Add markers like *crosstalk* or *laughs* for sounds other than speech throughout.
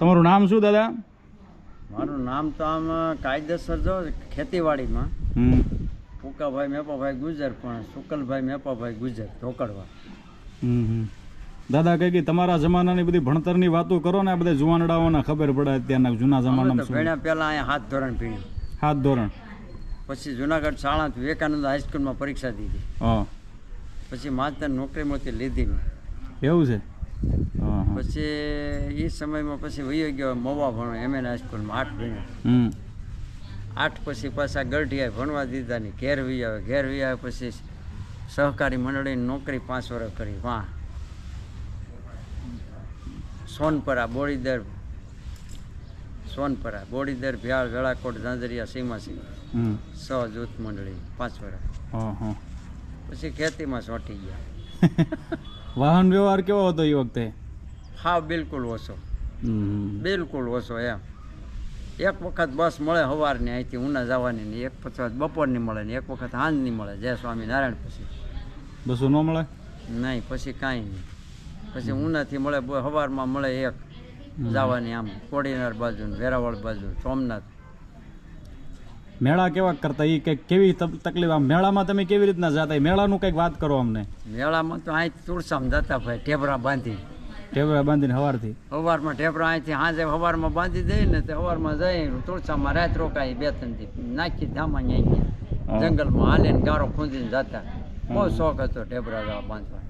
તમારું નામ શું દાદા? મારું નામ તો આમ કાયદેસર જો ખેતીવાડીમાં. ફૂકાભાઈ મેપાભાઈ ગુજર પણ શુકલભાઈ મેપાભાઈ ગુજર ઢોકળવા. દાદા કહે કે તમારા જમાનાની બધી ભણતરની વાતો કરો ને આ બધા જુવાનડાઓને ખબર પડે અત્યારના જૂના જમાનામાં ભણ્યા પહેલાં અહીંયા હાથ ધોરણ ભણ્યું. હાથ ધોરણ. પછી જુનાગઢ શાળા વિવેકાનંદ હાઈસ્કૂલમાં પરીક્ષા દીધી. હા. પછી માસ્તર નોકરી મોતી લીધી એવું છે? પછી એ સમયમાં પછી વયો ગયો મોવા ભણો એમ એન હાઈસ્કૂલમાં આઠ ભણ્યો. આઠ પછી પાછા ગઢિયા ભણવા દીધા ને ઘેર વી આવે ઘેર વી આવે પછી સહકારી મંડળીની નોકરી પાંચ વર્ષ કરી. વાહ. સોનપરા બોડીદર. સોનપરા બોડીદર ભ્યાળ વેળાકોટ ઝાંઝરિયા સીમાસી. સ જૂથ મંડળી પાંચ વર્ષ. પછી ખેતીમાં સોટી ગયા. *laughs* વાહન વ્યવહાર કેવો હતો એ વખતે? હા બિલકુલ ઓછો. બિલકુલ ઓછો એમ. એક વખત બસ મળે સવારની અહીંથી ઉના જવાની ને એક વખત બપોરની મળે ને એક વખત સાંજની મળે જય સ્વામિનારાયણ પછી. બસો ન મળે? નહીં પછી કાંઈ નહીં. પછી ઉનાથી મળે સવારમાં મળે એક જવાની આમ કોડીનાર બાજુ વેરાવળ બાજુ સોમનાથ. મેળા કેવા કરતા? એ કંઈક કેવી તક- તકલીફ? આમ મેળામાં તમે કેવી રીતના જતા? મેળાનું કંઈક વાત કરો અમને. મેળામાં તો અહીં તુળસામ જતા ભાઈ ટેબરા બાંધી ટેબડા બાંધીને સવારથી સવારમાં ટેબરા અહીંથી સાંજે સવારમાં બાંધી દઈએ ને તો સવારમાં જઈ તુળસામાં રાત રોકાઈ બે ત્રણથી નાખી ધામા અહીંયા. જંગલમાં હાલે ને ગારો ખૂંદીને જતા. બહુ શોખ હતો ટેબરા જવા બાંધવા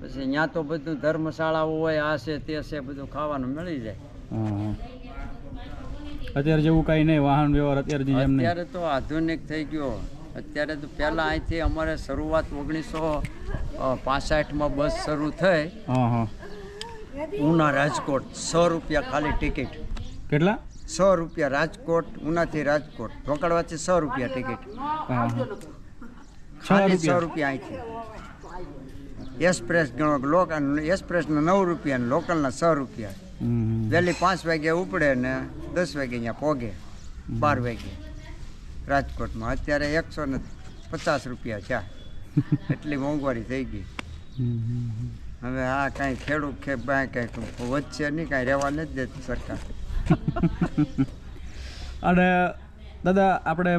પછી ત્યાં તો બધું ધર્મશાળાઓ હોય આ છે તે છે બધું ખાવાનું મળી જાય. અત્યારે જેવું કાંઈ નહીં વાહન વ્યવહાર અત્યારે અત્યારે તો આધુનિક થઈ ગયો. અત્યારે તો પહેલાં અહીંથી અમારે શરૂઆત ઓગણીસો પાસઠમાં બસ શરૂ થઈ. ઉના રાજકોટ સો રૂપિયા ખાલી ટિકિટ. કેટલા? સો રૂપિયા રાજકોટ ઉનાથી રાજકોટ. રોકડવાથી સો રૂપિયા ટિકિટ. ખાલી સો રૂપિયા? અહીંથી. એક્સપ્રેસ ગણો લોકલ એક્સપ્રેસના નવ રૂપિયા ને લોકલના સો રૂપિયા. વહેલી પાંચ વાગ્યા ઉપડે ને દસ વાગે અહીંયા પોગે. બાર વાગે રાજકોટમાં. અત્યારે એકસો ને પચાસ રૂપિયા છે. એટલી મોંઘવારી થઈ ગઈ. હવે આ કાંઈ ખેડૂત કે કાંઈ વધશે નહીં કાંઈ રહેવા નથી દેતી સરકાર. અને દાદા આપણે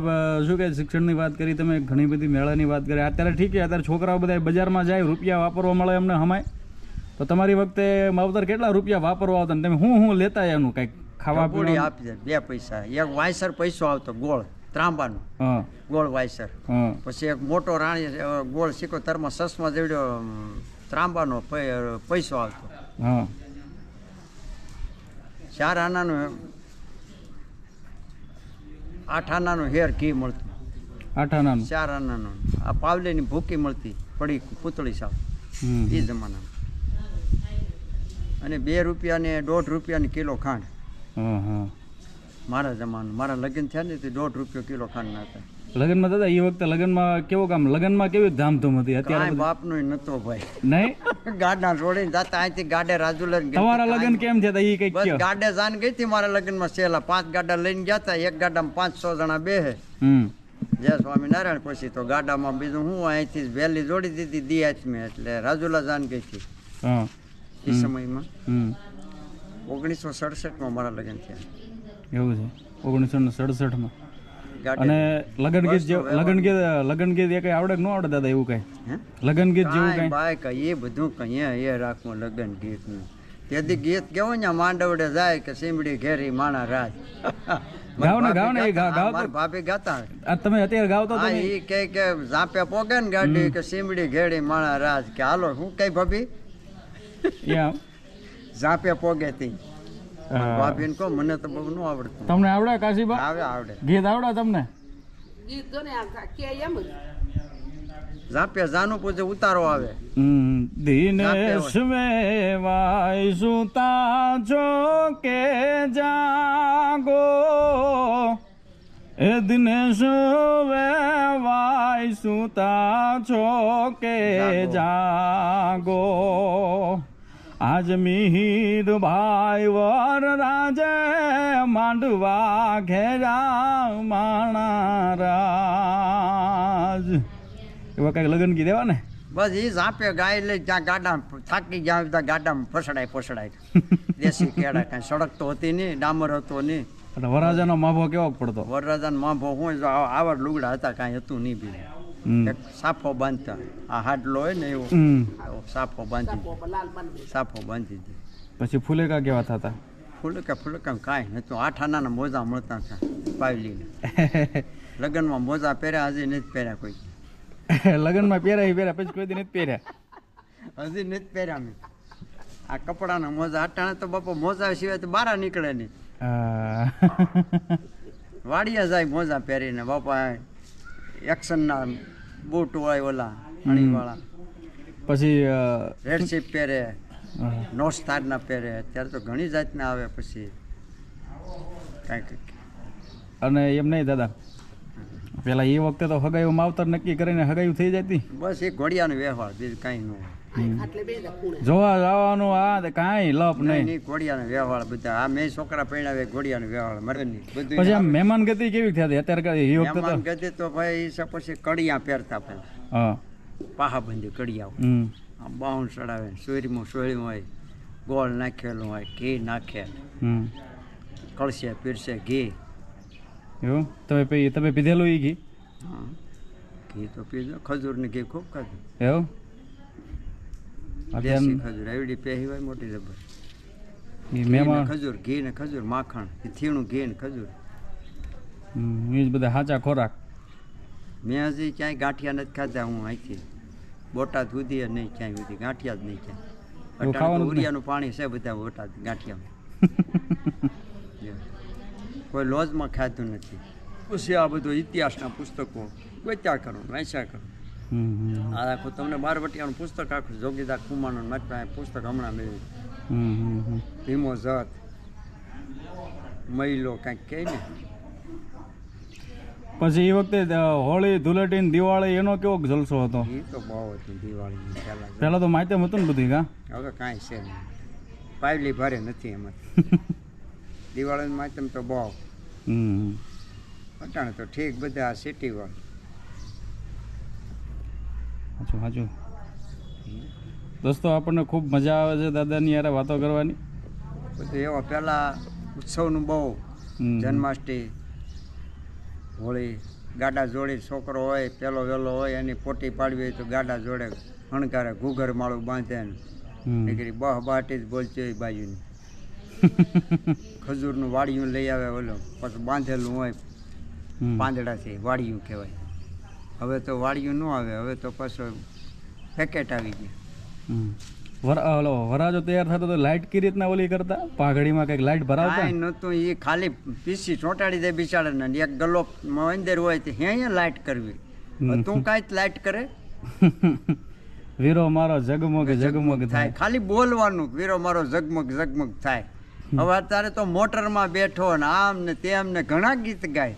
શું કે શિક્ષણની વાત કરી તમે ઘણી બધી મેળાની વાત કરી. અત્યારે ઠીક છે અત્યારે છોકરાઓ બધા બજારમાં જાય રૂપિયા વાપરવા મળે એમને હમાય. તો તમારી વખતે માવતર કેટલા રૂપિયા વાપરવા આવતા તમે? હું હું લેતા એનું કંઈક ખાવા પીવાનું? આપી દે બે પૈસા. એક વાયસર પૈસો આવતો ગોળ. ત્રાંબાનો. ગોળ વાયસર પછી એક મોટો રાણી ગોળ સિકોતરમાં સસમાં જેવડો અમ, ત્રાંબાનો પૈસો આવતો. ચાર આનાનું આઠ આનાનું હેર ઘી મળતું. આઠ આનાનું? ચાર આનાનું. આ પાવલીની ભૂકી મળતી પડી પૂતળી સાવ. એ જમાનામાં. અને બે રૂપિયાને દોઢ રૂપિયાની કિલો ખાંડ. હા હા. મારા જમાનું મારા લગ્ન થયા ને તે દોઢ રૂપિયો કિલો ખાંડ ના હતા લગ્નમાં દાદા એ વખતે લગ્નમાં કેવું કામ લગ્નમાં કેવી ધામધૂમ હતી? અત્યારે બાપનો નતો ભાઈ. નહીં? *laughs* ગાડા છોડીને જતા અહીંથી ગાડે રાજુ લઈને તમારા લગ્ન કેમ થયા એ કઈ બસ ગાડે જાન ગઈ હતી મારા લગ્નમાં સેલા પાંચ ગાડા લઈને ગયા હતા એક ગાડામાં પાંચ છ જણા બેહે. હમ. જય સ્વામિનારાયણ. પછી તો ગાડામાં બીજું હું અહીંથી વહેલી જોડી દીધી દી હાથમાં એટલે રાજુલા જાન ગઈ હતી. એ સમયમાં. ઓગણીસો સડસઠમાં મારા લગ્ન થયા. એવું છે. ઓગણીસો ને સડસઠમાં. અને લગન ગીત જેવું લગન ગીત લગન ગીત એ કઈ આવડે કે ન આવડે દાદા એવું કઈ? હે? લગન ગીત જેવું કઈ બાય કઈ એ બધું કઈ એ રાખવું લગ્ન ગીતનું. તેથી ગીત કેવું ને માંડવડે જાય કે સીમડી ઘેરી માણા રાજ. ગાઓ ને, ગાઓ ને, એ ગા- ગાઓ ભાભી ગાતા. આ તમે અત્યારે ગાવ તો તમે? કે કે ઝાંપે પોગે ને ગાડી કે સીમડી ઘેરી માણા રાજ. કે હાલો હું કઈ ભાભી? યા. ઝાંપે પોગે તી. ભાભીને કહો મને તો બહુ ન આવડતું. તમને આવડે કાશીબા? આવે આવડે. ગીત આવડે તમને? ગીત એમ ઝાંપે જાનું પૂછે ઉતારો આવે. હમ, દિનેશ આપે વેવાય સુતા છો કે જાગો? એ દિનેશ વેવાય સુતા છો કે જાગો? આજ મિહિર ભાઈ વર રાજે માંડવા ઘેરા માણા રાજ એવા કંઈક લગ્ન કી દેવા ને? બસ એ ઝાંપે ગાય લઈ ત્યાં ગાડા થાકી ગયા ત્યાં ગાડામાં ફસડાય ફસડાય. *laughs* દેશી કેળા કાંઈ સડક તો હતી નહીં ડામર હતો નહીં. અને વરાજાનો માભો કેવો પડતો? વરરાજાનો માભો હું જો આ- આવા લુગડા હતા કાંઈ હતું નહીં બી હમ. એક સાફો બાંધતા. આ હાડલો હોય ને એવો. સાફો બાંધી. સાફો બાંધી દે પછી ફૂલેકા કેવા થતા ફૂલકા ફૂલકા કાંઈ નહોતું. આઠ આનાના મોજા મળતા હતા પાવલીને *laughs* લગ્નમાં મોજા પહેર્યા હજી નથી પહેર્યા કોઈ. *laughs* લગ્નમાં પહેર્યા પહેર્યા પછી કોઈ દી નથી પહેર્યા. હજી નથી પહેર્યા મેં આ કપડાના મોજા અટાણે તો બાપા મોજા સિવાય તો બહાર નીકળે નહીં. વાડિયા જાય મોજા પહેરીને બાપા એક્શનના બૂટ હોય ઓલા અણીવાળા પછી રેડ શીપ પહેરે નોસ્તારના પહેરે. અત્યારે તો ઘણી જાતના આવે પછી. કાંઈક. અને એમ નહીં દાદા. પેલા એ વખતે તો હગાયું માવતર નક્કી કરીને હગાયું થઈ જતી. બસ એ ઘોડિયાનો વ્યવહાર બીજું કાંઈ ન હોય. જોવા જવાનું આ તે કાંઈ લપ નહીં ઘોડિયાનો વ્યવહાર બધા. આ મેં છોકરા પહેણાવે ઘોડિયાનો વ્યવહાર મરે નહીં પછી બધું આમ મહેમાન ગતિ કેવી થતી અત્યારે કાંઈ એ મહેમાન તો ગતિ તો ભાઈ છે પછી કડિયા પહેરતા પહેલા. હા. પાહાબંધી કડિયા હમ. આ બાઉન ચડાવે સોયરીમાં સોયરી હોય ગોળ નાખેલું હોય ઘી નાખે. હમ. કળશે પીરશે ઘી. એવું? તમે પછી તમે પીધેલું એ ઘી? હા. ઘી તો પીધું. ખજૂરને ઘી ખૂબ ખાધું. એવું? દેશી ખજૂર એવડી પહેરી હોય મોટી જબર. ઘી ખજૂર ઘી ને ખજૂર માખણ. એ થીણું ઘી ને ખજૂર. હમ, બધા સાચા ખોરાક. મેં હજી ક્યાંય ગાંઠિયા નથી ખાધા હું અહીંથી. બોટાદ સુધી નહીં ક્યાંય સુધી. ગાંઠિયા જ નહીં ક્યાંય? ઉરિયાનું પાણી છે બધા બોટાદ ગાંઠિયામાં. *laughs* જો. કોઈ લોજમાં ખાધું નથી. પછી આ બધું ઇતિહાસના પુસ્તકો. ગોત્યા કરો વાંચ્યા કરો. આ આખું તમને બારવટિયાનું પુસ્તક આખું જોગીદા કુમારનું મારી પાસે પુસ્તક હમણાં મેળવ્યું. ભીમો જત મહિલો કાંઈક કહે ને. પછી એ વખતે હોળી ધૂળેટી દિવાળી એનો કેવો જલસો હતો? એ તો બહુ હતું દિવાળી પહેલાં પહેલા તો માધ્યમ હતું ને બધી કા? હવે કાંઈ છે નહીં. પાયલી ભારે નથી એમાં. *laughs* દિવાળીનું માધ્યમ તો બહુ. હમ. અટાણે તો ઠીક બધા સિટી વાળા. સાચું સાચું દોસ્તો આપણને ખૂબ મજા આવે છે દાદાની યારે વાતો કરવાની. બધું એવા પહેલાં ઉત્સવનું બહુ જન્માષ્ટમી હોળી ગાડા જોડે છોકરો હોય પેલો વેલો હોય એની પોટી પાડવી હોય તો ગાડા જોડે હણકારે ઘૂઘર માળું બાંધે નીકળી બહ બાટી જ બોલતી હોય બાજુની. *laughs* ખજૂરનું વાડિયું લઈ આવે ઓલો પછી બાંધેલું હોય. પાંદડાથી વાડિયું કહેવાય. હવે તો વાળિયું ન આવે હવે તો પાછો પેકેટ આવી ગયું. ઓલો વરાજો તૈયાર થતો તો લાઇટ કઈ રીતના ઓલી કરતા? પાઘડીમાં કંઈક લાઇટ ભરાવતા? નહોતું એ ખાલી પીસી ચોંટાડી દે બિચારાને. ને એક ગલો અંદર હોય તો હે લાઇટ કરવી. તું કાંઈ લાઇટ કરે? *laughs* વીરો મારો જગમગ થાય. થાય. ખાલી બોલવાનું વીરો મારો ઝગમગ ઝગમગ થાય. હવે અત્યારે તો મોટરમાં બેઠો ને આમ ને તેમ ને ઘણા ગીત ગાય.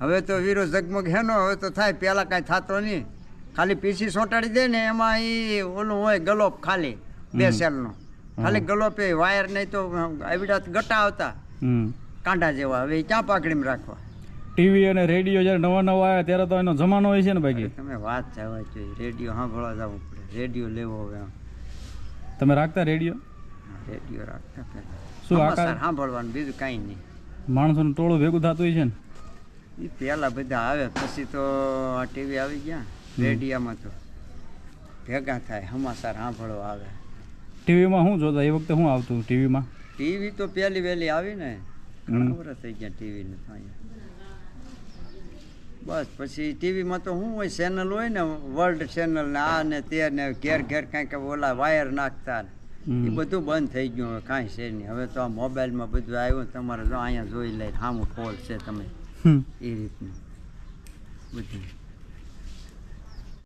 હવે તો વીરો ઝગમગ હેનો હવે તો થાય પહેલાં કાંઈ થતો નહીં. ખાલી પીસી સોંટાડી દે ને એમાં એ ઓલું હોય ગલોપ ખાલી બે સેલનો. ખાલી ગલોપે વાયર નહીં તો આવડા ગટા આવતા. કાંડા જેવા હવે ક્યાં પાકડીમાં રાખવા? ટીવી અને રેડિયો જ્યારે નવા નવા આવ્યા ત્યારે તો એનો જમાનો હોય છે ને બાકી તમે વાત જવા જોઈએ રેડિયો સાંભળવા જવું પડે. રેડિયો લેવો હવે તમે રાખતા રેડિયો? રેડિયો રાખતા શું આકાર? સાંભળવાનું બીજું કાંઈ નહીં. માણસોનું ટોળું ભેગું થતું હોય છે ને? એ પહેલાં બધા આવે પછી તો આ ટીવી આવી ગયા રેડિયામાં તો. ભેગા થાય સમાચાર સાંભળવા આવે. ટીવીમાં શું જોતા એ વખતે શું આવતું ટીવીમાં? ટીવી તો પહેલી વહેલી આવી ને ઘણા વર્ષ થઈ ગયા અહીંયા. બસ પછી ટીવીમાં તો શું હોય ચેનલ હોય ને વર્લ્ડ ચેનલ ને આ ને તે ને ઘેર ઘેર કાંઈક ઓલા વાયર નાખતા ને. એ બધું બંધ થઈ ગયું હવે કાંઈ છે નહીં. હવે તો આ મોબાઈલમાં બધું આવ્યું તમારે જો અહીંયા જોઈ લે સામું ફોલ છે તમે. હમ. એ રીતનું બધું